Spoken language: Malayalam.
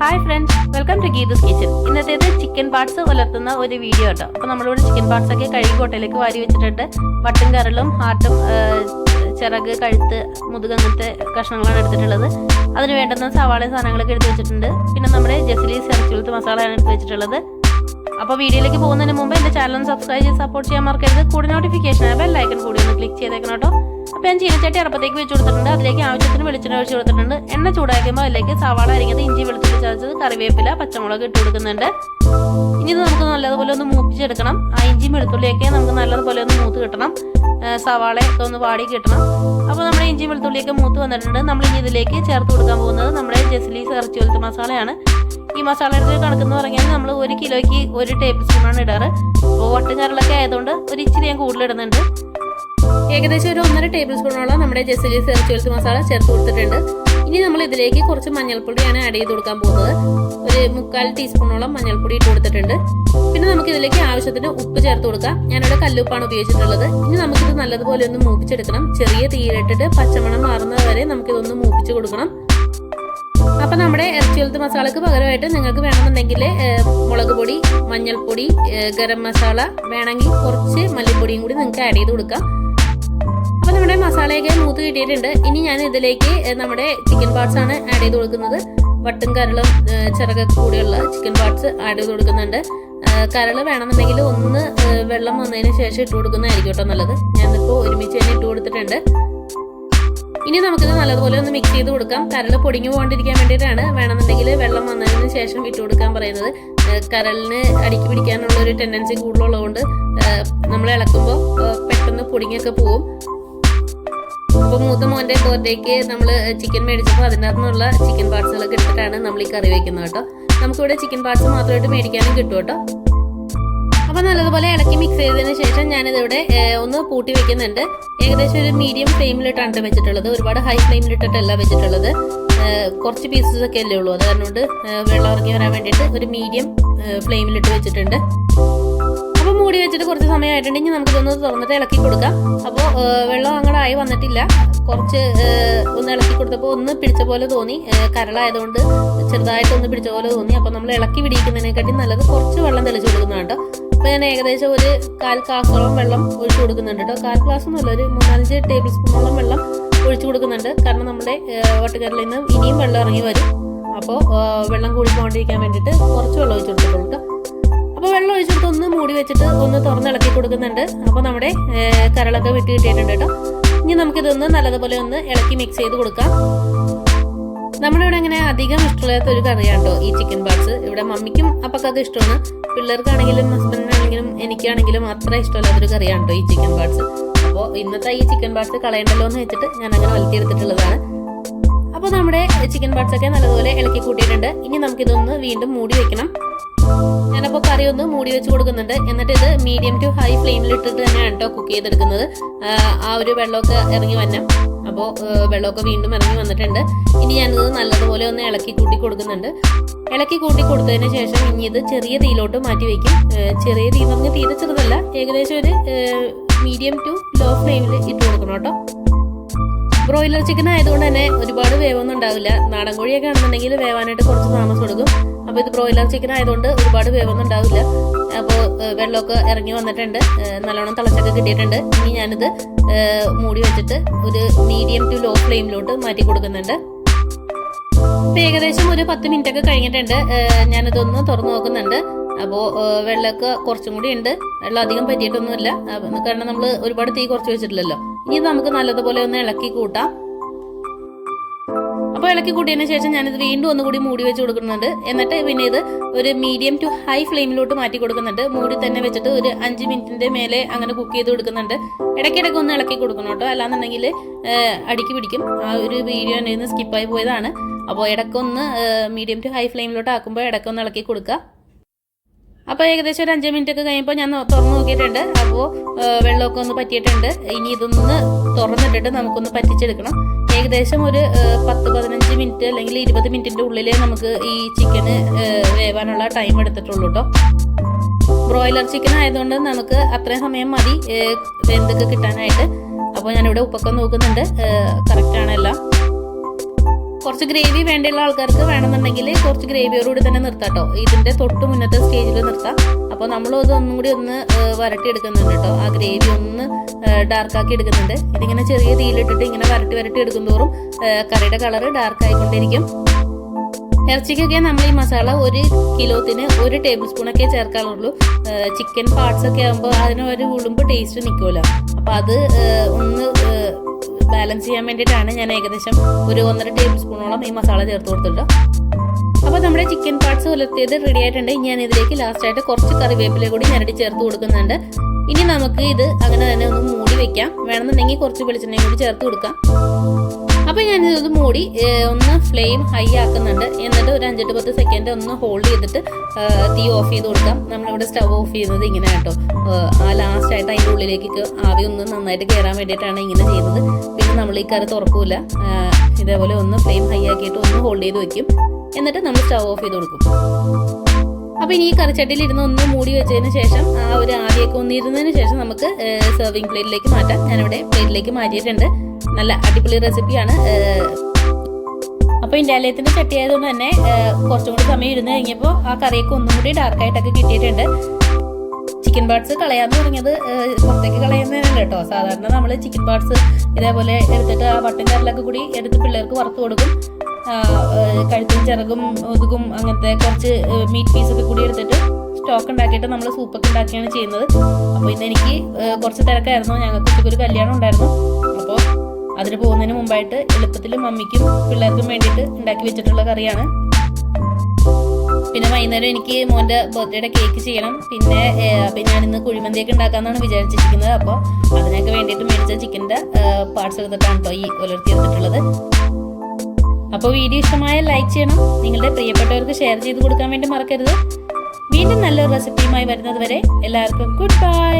Hi friends welcome to Geetha's kitchen ഇന്നത്തേത് chicken parts പുലർത്തുന്ന ഒരു വീഡിയോ കേട്ടോ. അപ്പോൾ നമ്മളിവിടെ ചിക്കൻ പാർട്സ് ഒക്കെ കഴുകി കൊട്ടയിലേക്ക് വാരി വെച്ചിട്ടുണ്ട്. മട്ടൻ കറലും ഹാർട്ടും ചിറക് കഴുത്ത് മുതുക അങ്ങനത്തെ കഷ്ണങ്ങളാണ് എടുത്തിട്ടുള്ളത്. അതിന് വേണ്ടുന്ന സവാളയും സാധനങ്ങളൊക്കെ എടുത്ത് വെച്ചിട്ടുണ്ട്. പിന്നെ നമ്മുടെ ജസ്ലി സെറച്ചുലത്ത് മസാലയാണ് എടുത്ത് വെച്ചിട്ടുള്ളത്. അപ്പോൾ വീഡിയോയിലേക്ക് പോകുന്നതിന് മുമ്പ് എന്റെ ചാനൽ സബ്സ്ക്രൈബ് ചെയ്ത് സപ്പോർട്ട് ചെയ്യാൻ മറക്കരുത്. കൂടി നോട്ടിഫിക്കേഷൻ ബെൽ ലൈക്കൺ കൂടി ഒന്ന് ക്ലിക്ക് ചെയ്തേക്കണം കേട്ടോ. അപ്പോൾ ഞാൻ ചീനച്ചട്ടി അറപ്പത്തേക്ക് വെച്ച് കൊടുത്തിട്ടുണ്ട്. അതിലേക്ക് ആവശ്യത്തിന് വെളിച്ചെണ്ണ ഒഴിച്ച് കൊടുത്തിട്ടുണ്ട്. എണ്ണ ചൂടാക്കുമ്പോൾ അതിലേക്ക് സവാള അരിഞ്ഞത് ഇഞ്ചി വെളുത്തുള്ളി ചതച്ചത് കറിവേപ്പില പച്ചമുളക് ഇട്ട് കൊടുക്കുന്നുണ്ട്. ഇനി ഇത് നമുക്ക് നല്ലതുപോലെ ഒന്ന് മൂപ്പിച്ചെടുക്കണം. ആ ഇഞ്ചി വെളുത്തുള്ളിയൊക്കെ നമുക്ക് നല്ലതുപോലെ ഒന്ന് മൂത്ത് കിട്ടണം. സവാളയൊക്കെ ഒന്ന് വാടി കിട്ടണം. അപ്പോൾ നമ്മുടെ ഇഞ്ചി വെളുത്തുള്ളിയൊക്കെ മൂത്ത് വന്നിട്ടുണ്ട്. നമ്മൾ ഇനി ഇതിലേക്ക് ചേർത്ത് കൊടുക്കാൻ പോകുന്നത് നമ്മുടെ ജെസ്ലി ഇറച്ചി വെളുത്ത മസാലയാണ്. ഈ മസാല എടുത്ത് കണക്കെന്ന് പറഞ്ഞാൽ നമ്മൾ ഒരു കിലോയ്ക്ക് ഒരു ടേബിൾ സ്പൂണാണ് ഇടാറ്. അപ്പോൾ വട്ടുകറിലൊക്കെ ആയതുകൊണ്ട് ഒരു ഇച്ചിരി ഞാൻ കൂടുതൽ ഇടുന്നുണ്ട്. ഏകദേശം ഒരു ഒന്നര ടേബിൾ സ്പൂണോളം നമ്മുടെ ജെസ്ലി ഇറച്ചി മസാല ചേർത്ത് കൊടുത്തിട്ടുണ്ട്. ഇനി നമ്മൾ ഇതിലേക്ക് കുറച്ച് മഞ്ഞൾപ്പൊടിയാണ് ആഡ് ചെയ്ത് കൊടുക്കാൻ പോകുന്നത്. ഒരു മുക്കാൽ ടീസ്പൂണോളം മഞ്ഞൾപ്പൊടി ഇട്ട് കൊടുത്തിട്ടുണ്ട്. പിന്നെ നമുക്ക് ഇതിലേക്ക് ആവശ്യത്തിന് ഉപ്പ് ചേർത്ത് കൊടുക്കാം. ഞാനിവിടെ കല്ലുപ്പാണ് ഉപയോഗിച്ചിട്ടുള്ളത്. ഇനി നമുക്കിത് നല്ലതുപോലെ ഒന്ന് മൂപ്പിച്ചെടുക്കണം. ചെറിയ തീയിലിട്ടിട്ട് പച്ചമണം മാറുന്നത് വരെ നമുക്കിതൊന്ന് മൂപ്പിച്ച് കൊടുക്കണം. അപ്പൊ നമ്മുടെ ഇറച്ചി വെളുത്ത മസാലക്ക് പകരമായിട്ട് നിങ്ങൾക്ക് വേണമെന്നുണ്ടെങ്കിൽ മുളക് പൊടി മഞ്ഞൾപ്പൊടി ഗരം മസാല വേണമെങ്കിൽ കുറച്ച് മല്ലിപ്പൊടിയും കൂടി നിങ്ങൾക്ക് ആഡ് ചെയ്ത് കൊടുക്കാം. അപ്പൊ നമ്മുടെ മസാലയൊക്കെ മൂത്ത് കിട്ടിയിട്ടുണ്ട്. ഇനി ഞാൻ ഇതിലേക്ക് നമ്മുടെ ചിക്കൻ പാർട്സ് ആണ് ആഡ് ചെയ്ത് കൊടുക്കുന്നത്. വട്ടും കരളും ചിറകൊക്കെ കൂടിയുള്ള ചിക്കൻ പാർട്സ് ആഡ് ചെയ്ത് കൊടുക്കുന്നുണ്ട്. കരൾ വേണമെന്നുണ്ടെങ്കിൽ ഒന്ന് വെള്ളം വന്നതിന് ശേഷം ഇട്ട് കൊടുക്കുന്നതായിരിക്കും കേട്ടോ നല്ലത്. ഞാനിപ്പോൾ ഒരുമിച്ച് തന്നെ ഇട്ട് കൊടുത്തിട്ടുണ്ട്. ഇനി നമുക്കിത് നല്ലതുപോലെ ഒന്ന് മിക്സ് ചെയ്ത് കൊടുക്കാം. കരൾ പൊടിഞ്ഞു പോകാണ്ടിരിക്കാൻ വേണ്ടിയിട്ടാണ്. വേണമെന്നുണ്ടെങ്കിൽ വെള്ളം വന്നതിന് ശേഷം ഇട്ട് കൊടുക്കാൻ പറയുന്നത്. കരളിന് അടിക്ക് പിടിക്കാനുള്ള ഒരു ടെൻഡൻസി കൂടുതലുള്ളതുകൊണ്ട് നമ്മൾ ഇളക്കുമ്പോൾ പെട്ടെന്ന് പൊടിഞ്ഞൊക്കെ പോവും അപ്പോൾ മൂത്ത മോന്റെ ബർത്ത്ഡേക്ക് നമ്മൾ ചിക്കൻ മേടിച്ചപ്പോൾ അതിന്റെ നിന്നുള്ള ചിക്കൻ പാർട്സുകളൊക്കെ എടുത്തിട്ടാണ് നമ്മൾ ഈ കറി വെക്കുന്നത് കേട്ടോ. നമുക്കിവിടെ ചിക്കൻ പാർട്സ് മാത്രമായിട്ട് മേടിക്കാനും കിട്ടും കേട്ടോ. അപ്പോൾ നല്ലതുപോലെ ഇളക്കി മിക്സ് ചെയ്തതിന് ശേഷം ഞാനിതിവിടെ ഒന്ന് പൂട്ടി വെക്കുന്നുണ്ട്. ഏകദേശം ഒരു മീഡിയം ഫ്ലെയിമിലിട്ടാണ് വെച്ചിട്ടുള്ളത്. ഒരുപാട് ഹൈ ഫ്ലെയിമിലിട്ടിട്ടല്ല വെച്ചിട്ടുള്ളത്. കുറച്ച് പീസസ് ഒക്കെ അല്ലേ ഉള്ളൂ. അത് കാരണം വെള്ളം ഇറങ്ങി വരാൻ വേണ്ടിയിട്ട് ഒരു മീഡിയം ഫ്ലെയിമിലിട്ട് വെച്ചിട്ടുണ്ട്. അപ്പോൾ മൂടി വെച്ചിട്ട് കുറച്ച് സമയമായിട്ടുണ്ടെങ്കിൽ നമുക്കിതൊന്ന് തുറന്നിട്ട് ഇളക്കി കൊടുക്കാം. വെള്ളം അങ്ങോട്ട് ആയി വന്നിട്ടില്ല. കുറച്ച് ഒന്ന് ഇളക്കി കൊടുത്തപ്പോൾ ഒന്ന് പിടിച്ച പോലെ തോന്നി. കരളായതുകൊണ്ട് ചെറുതായിട്ട് ഒന്ന് പിടിച്ച പോലെ തോന്നി. അപ്പോൾ നമ്മൾ ഇളക്കി പിടിക്കുന്നതിനെക്കാട്ടി നല്ലത് കുറച്ച് വെള്ളം തെളിച്ച് കൊടുക്കുന്നുണ്ട് അപ്പോൾ ഞാൻ ഏകദേശം ഒരു കാൽ ഗ്ലാസോളം വെള്ളം ഒഴിച്ചു കൊടുക്കുന്നുണ്ട് കേട്ടോ കാൽ ഗ്ലാസ് ഒന്നുമല്ല ഒരു മൂന്നാലഞ്ച് ടേബിൾ സ്പൂണോളം വെള്ളം ഒഴിച്ചു കൊടുക്കുന്നുണ്ട്. കാരണം നമ്മുടെ വട്ടുകരലിൽ നിന്ന് ഇനിയും വെള്ളം ഇറങ്ങി വരും. അപ്പോൾ വെള്ളം കൂടി പോകാണ്ടിരിക്കാൻ വേണ്ടിയിട്ട് കുറച്ച് വെള്ളം ഒഴിച്ചു കൊടുത്തിട്ടുണ്ട് വെള്ളം ഒന്ന് മൂടി വെച്ചിട്ട് ഒന്ന് തുറന്നിളക്കി കൊടുക്കുന്നുണ്ട്. അപ്പോൾ നമ്മുടെ കരളൊക്കെ വിട്ട് കിട്ടിയിട്ടുണ്ട് കേട്ടോ. ഇനി നമുക്കിതൊന്ന് നല്ലതുപോലെ ഒന്ന് ഇളക്കി മിക്സ് ചെയ്ത് കൊടുക്കാം. നമ്മുടെ ഇവിടെ അങ്ങനെ അധികം ഇഷ്ടമില്ലാത്ത ഒരു കറിയാണ് ഈ ചിക്കൻ പാർട്സ് ഇവിടെ മമ്മിക്കും അപ്പക്കൊക്കെ ഇഷ്ടമാണ്. പിള്ളേർക്കാണെങ്കിലും ഹസ്ബൻഡിനാണെങ്കിലും എനിക്കാണെങ്കിലും അത്ര ഇഷ്ടമില്ലാത്തൊരു കറിയാണ് ഈ ചിക്കൻ പാർട്സ് അപ്പോൾ ഇന്നത്തെ ഈ ചിക്കൻ പാർട്സ് കളയണ്ടല്ലോ എന്ന് വെച്ചിട്ട് ഞാൻ അങ്ങനെ വളർത്തിയെടുത്തിട്ടുള്ളതാണ് അപ്പോൾ നമ്മുടെ ചിക്കൻ പാർട്സ് ഒക്കെ നല്ലതുപോലെ ഇളക്കി കൂട്ടിയിട്ടുണ്ട്. ഇനി നമുക്കിതൊന്ന് വീണ്ടും മൂടി വെക്കണം. ഞാനപ്പോൾ കറി ഒന്ന് മൂടി വെച്ച് കൊടുക്കുന്നുണ്ട്. എന്നിട്ട് ഇത് മീഡിയം ടു ഹൈ ഫ്ലെയിമിൽ ഇട്ടിട്ട് തന്നെയാണ് കേട്ടോ കുക്ക് ചെയ്തെടുക്കുന്നത്. ആ ഒരു വെള്ളമൊക്കെ ഇറങ്ങി വന്നം അപ്പോൾ വെള്ളമൊക്കെ വീണ്ടും ഇറങ്ങി വന്നിട്ടുണ്ട്. ഇനി ഞാനിത് നല്ലതുപോലെ ഒന്ന് ഇളക്കി കൂട്ടി കൊടുക്കുന്നുണ്ട്. ഇളക്കി കൂട്ടി കൊടുത്തതിന് ശേഷം ഇനി ഇത് ചെറിയ തീയിലോട്ട് മാറ്റി വയ്ക്കും ചെറിയ തീ പറഞ്ഞ് തീരെ ചെറുതല്ല. ഏകദേശം ഒരു മീഡിയം ടു ലോ ഫ്ലെയിമിൽ ഇട്ട് കൊടുക്കണം കേട്ടോ ബ്രോയിലർ ചിക്കൻ ആയതുകൊണ്ട് തന്നെ ഒരുപാട് വേവൊന്നും ഉണ്ടാവില്ല. നാടൻ കോഴിയൊക്കെ ആണെന്നുണ്ടെങ്കിൽ വേവാനായിട്ട് കുറച്ച് താമസം എടുക്കും. അപ്പോൾ ഇത് ബ്രോയിലർ ചിക്കൻ ആയതുകൊണ്ട് ഒരുപാട് വേവൊന്നും ഉണ്ടാവില്ല അപ്പോൾ വെള്ളമൊക്കെ ഇറങ്ങി വന്നിട്ടുണ്ട്. നല്ലോണം തിളച്ചൊക്കെ കിട്ടിയിട്ടുണ്ട്. ഇനി ഞാനിത് മൂടി വെച്ചിട്ട് ഒരു മീഡിയം ടു ലോ ഫ്ലെയിമിലോട്ട് മാറ്റി കൊടുക്കുന്നുണ്ട്. ഇപ്പം ഏകദേശം ഒരു പത്ത് മിനിറ്റ് ഒക്കെ കഴിഞ്ഞിട്ടുണ്ട് ഞാനിതൊന്ന് തുറന്നു നോക്കുന്നുണ്ട്. അപ്പോൾ വെള്ളമൊക്കെ കുറച്ചും കൂടി ഉണ്ട്. വെള്ളം അധികം പറ്റിയിട്ടൊന്നുമില്ല. കാരണം നമ്മൾ ഒരുപാട് തീ കുറച്ച് വെച്ചിട്ടില്ലല്ലോ. ഇനി നമുക്ക് നല്ലതുപോലെ ഒന്ന് ഇളക്കി കൂട്ടാം. അപ്പോൾ ഇളക്കി കൂട്ടിയതിന് ശേഷം ഞാനിത് വീണ്ടും ഒന്നുകൂടി മൂടി വെച്ച് കൊടുക്കുന്നുണ്ട്. എന്നിട്ട് പിന്നെ ഇത് ഒരു മീഡിയം ടു ഹൈ ഫ്ലെയിമിലോട്ട് മാറ്റി കൊടുക്കുന്നുണ്ട്. മൂടി തന്നെ വെച്ചിട്ട് ഒരു അഞ്ച് മിനിറ്റിന്റെ മേലെ അങ്ങനെ കുക്ക് ചെയ്ത് കൊടുക്കുന്നുണ്ട്. ഇടയ്ക്കിടയ്ക്ക് ഒന്ന് ഇളക്കി കൊടുക്കണം കേട്ടോ. അല്ലാന്നുണ്ടെങ്കിൽ അടുക്കി പിടിക്കും. ആ ഒരു വീഡിയോ എന്റെ നിന്ന് സ്കിപ്പായി പോയതാണ്. അപ്പോൾ ഇടയ്ക്കൊന്ന് മീഡിയം ടു ഹൈ ഫ്ലെയിമിലോട്ട് ആക്കുമ്പോൾ ഇടയ്ക്കൊന്ന് ഇളക്കി കൊടുക്കുക അപ്പോൾ ഏകദേശം ഒരു അഞ്ച് മിനിറ്റ് ഒക്കെ കഴിയുമ്പോൾ ഞാൻ തുറന്ന് നോക്കിയിട്ടുണ്ട്. അപ്പോൾ വെള്ളമൊക്കെ ഒന്ന് പറ്റിയിട്ടുണ്ട്. ഇനി ഇതൊന്ന് തുറന്നിട്ടിട്ട് നമുക്കൊന്ന് പറ്റിച്ചെടുക്കണം. ഏകദേശം ഒരു പത്ത് പതിനഞ്ച് മിനിറ്റ് അല്ലെങ്കിൽ ഇരുപത് മിനിറ്റിന്റെ ഉള്ളിലേ നമുക്ക് ഈ ചിക്കന് വേവാനുള്ള ടൈം എടുത്തിട്ടുള്ളൂ കേട്ടോ ബ്രോയിലർ ചിക്കൻ ആയതുകൊണ്ട് നമുക്ക് അത്രയും സമയം മതി വെന്തൊക്കെ കിട്ടാനായിട്ട്. അപ്പോൾ ഞാനിവിടെ ഉപ്പൊക്കെ നോക്കുന്നുണ്ട് കറക്റ്റാണ് എല്ലാം. കുറച്ച് ഗ്രേവി വേണ്ടിയുള്ള ആൾക്കാർക്ക് വേണമെന്നുണ്ടെങ്കിൽ കുറച്ച് ഗ്രേവിയോടുകൂടി തന്നെ നിർത്താം കേട്ടോ ഇതിന്റെ തൊട്ട് മുന്നത്തെ സ്റ്റേജിൽ നിർത്താം. അപ്പോൾ നമ്മൾ അതൊന്നും കൂടി ഒന്ന് വരട്ടി എടുക്കുന്നുണ്ട് കേട്ടോ. ആ ഗ്രേവി ഒന്ന് ഡാർക്കാക്കി എടുക്കുന്നുണ്ട്. ഇതിങ്ങനെ ചെറിയ തീയിലിട്ടിട്ട് ഇങ്ങനെ വരട്ടി വരട്ടി എടുക്കും തോറും കറിയുടെ കളർ ഡാർക്ക് ആയിക്കൊണ്ടിരിക്കും ഇറച്ചിക്കൊക്കെ നമ്മൾ ഈ മസാല ഒരു കിലോത്തിന് ഒരു ടേബിൾ സ്പൂണൊക്കെ ചേർക്കാറുള്ളൂ. ചിക്കൻ പാർട്സ് ഒക്കെ ആകുമ്പോൾ അതിന് ഒരു ഉളുമ്പ് ടേസ്റ്റ് നിൽക്കുമല്ലോ അപ്പോൾ അത് ഒന്ന് ബാലൻസ് ചെയ്യാൻ വേണ്ടിയിട്ടാണ് ഞാൻ ഏകദേശം ഒരു ഒന്നര ടേബിൾ സ്പൂണോളം ഈ മസാല ചേർത്ത് കൊടുത്തിട്ടുണ്ട് അപ്പോൾ നമ്മുടെ ചിക്കൻ പാർട്സ് ഉലർത്തിയത് റെഡി ആയിട്ടുണ്ട്. ഞാൻ ഇതിലേക്ക് ലാസ്റ്റ് ആയിട്ട് കുറച്ച് കറിവേപ്പില കൂടി ഞരടി ചേർത്ത് കൊടുക്കുന്നുണ്ട്. ഇനി നമുക്ക് ഇത് അങ്ങനെ തന്നെ ഒന്ന് മൂടി വെക്കാം. വേണമെന്നുണ്ടെങ്കിൽ കുറച്ച് വെളിച്ചെണ്ണയും കൂടി ചേർത്ത് കൊടുക്കാം. അപ്പോൾ ഞാൻ ഇത് മൂടി ഒന്ന് ഫ്ലെയിം ഹൈ ആക്കുന്നുണ്ട്. എന്നിട്ട് ഒരു അഞ്ചെട്ട് പത്ത് സെക്കൻഡ് ഒന്ന് ഹോൾഡ് ചെയ്തിട്ട് തീ ഓഫ് ചെയ്ത് കൊടുക്കാം. നമ്മളിവിടെ സ്റ്റവ് ഓഫ് ചെയ്യുന്നത് ഇങ്ങനെ കേട്ടോ. ആ ലാസ്റ്റ് ആയിട്ട് അതിന്റെ ഉള്ളിലേക്ക് ആവി ഒന്ന് നന്നായിട്ട് കയറാൻ വേണ്ടിയിട്ടാണ് ഇങ്ങനെ ചെയ്യുന്നത്. പിന്നെ നമ്മൾ ഈ കറി തുറക്കൂല. ഇതേപോലെ ഒന്ന് ഫ്ലെയിം ഹൈ ആക്കിയിട്ട് ഒന്ന് ഹോൾഡ് ചെയ്ത് വെക്കും. എന്നിട്ട് നമ്മൾ സ്റ്റവ് ഓഫ് ചെയ്ത് കൊടുക്കും. അപ്പോൾ ഇനി ഈ കറിച്ചട്ടിയിൽ ഇരുന്ന് ഒന്ന് മൂടി വെച്ചതിന് ശേഷം ആ ഒരു ആവിയൊക്കെ ഒന്ന് ഇരുന്നതിന് ശേഷം നമുക്ക് സെർവിങ് പ്ലേറ്റിലേക്ക് മാറ്റാം. ഞാനിവിടെ പ്ലേറ്റിലേക്ക് മാറ്റിയിട്ടുണ്ട്. നല്ല അടിപൊളി റെസിപ്പിയാണ് അപ്പോൾ ഇൻഡാലയത്തിന്റെ ചട്ടി ആയതുകൊണ്ട് തന്നെ കുറച്ചും കൂടി സമയം ഇരുന്ന് കഴിഞ്ഞപ്പോൾ ആ കറിയൊക്കെ ഒന്നും കൂടി ഡാർക്കായിട്ടൊക്കെ കിട്ടിയിട്ടുണ്ട്. ചിക്കൻ പാർട്സ് കളയാന്ന് പറഞ്ഞത് പുറത്തേക്ക് കളയുന്നതല്ല കേട്ടോ. സാധാരണ നമ്മൾ ചിക്കൻ പാർട്സ് ഇതേപോലെ എടുത്തിട്ട് ആ വട്ടൻ കറിലൊക്കെ കൂടി എടുത്ത് പിള്ളേർക്ക് വറുത്ത് കൊടുക്കും. കഴുത്തും ചിറകും ഒതുകും അങ്ങനത്തെ കുറച്ച് മീറ്റ് പീസൊക്കെ കൂടി എടുത്തിട്ട് സ്റ്റോക്ക് ഉണ്ടാക്കിയിട്ട് നമ്മൾ സൂപ്പൊക്കെ ഉണ്ടാക്കിയാണ് ചെയ്യുന്നത്. അപ്പോൾ ഇന്ന് എനിക്ക് ഏഹ്, കുറച്ച് തിരക്കായിരുന്നു. ഞങ്ങൾക്ക് ഒരു കല്യാണം ഉണ്ടായിരുന്നു. അപ്പോൾ അതിന് പോകുന്നതിന് മുമ്പായിട്ട് എളുപ്പത്തിൽ മമ്മിക്കും പിള്ളേർക്കും വേണ്ടിയിട്ട് ഉണ്ടാക്കി വെച്ചിട്ടുള്ള കറിയാണ്. പിന്നെ വൈകുന്നേരം എനിക്ക് മോന്റെ ബർത്ത്ഡേയുടെ കേക്ക് ചെയ്യണം. പിന്നെ പിന്നെ ഞാനിന്ന് കുഴിമന്തിയൊക്കെ ഉണ്ടാക്കാമെന്നാണ് വിചാരിച്ചിരിക്കുന്നത്. അപ്പോൾ അതിനൊക്കെ വേണ്ടിയിട്ട് മേടിച്ച ചിക്കന്റെ പാർട്സ് എടുത്തിട്ടാണ് കേട്ടോ ഈ ഉലർത്തി എടുത്തിട്ടുള്ളത്. അപ്പോൾ വീഡിയോ ഇഷ്ടമായ ലൈക്ക് ചെയ്യണം. നിങ്ങളുടെ പ്രിയപ്പെട്ടവർക്ക് ഷെയർ ചെയ്ത് കൊടുക്കാൻ വേണ്ടി മറക്കരുത്. വീണ്ടും നല്ലൊരു റെസിപ്പിയുമായി വരുന്നത് വരെ എല്ലാവർക്കും ഗുഡ് ബൈ.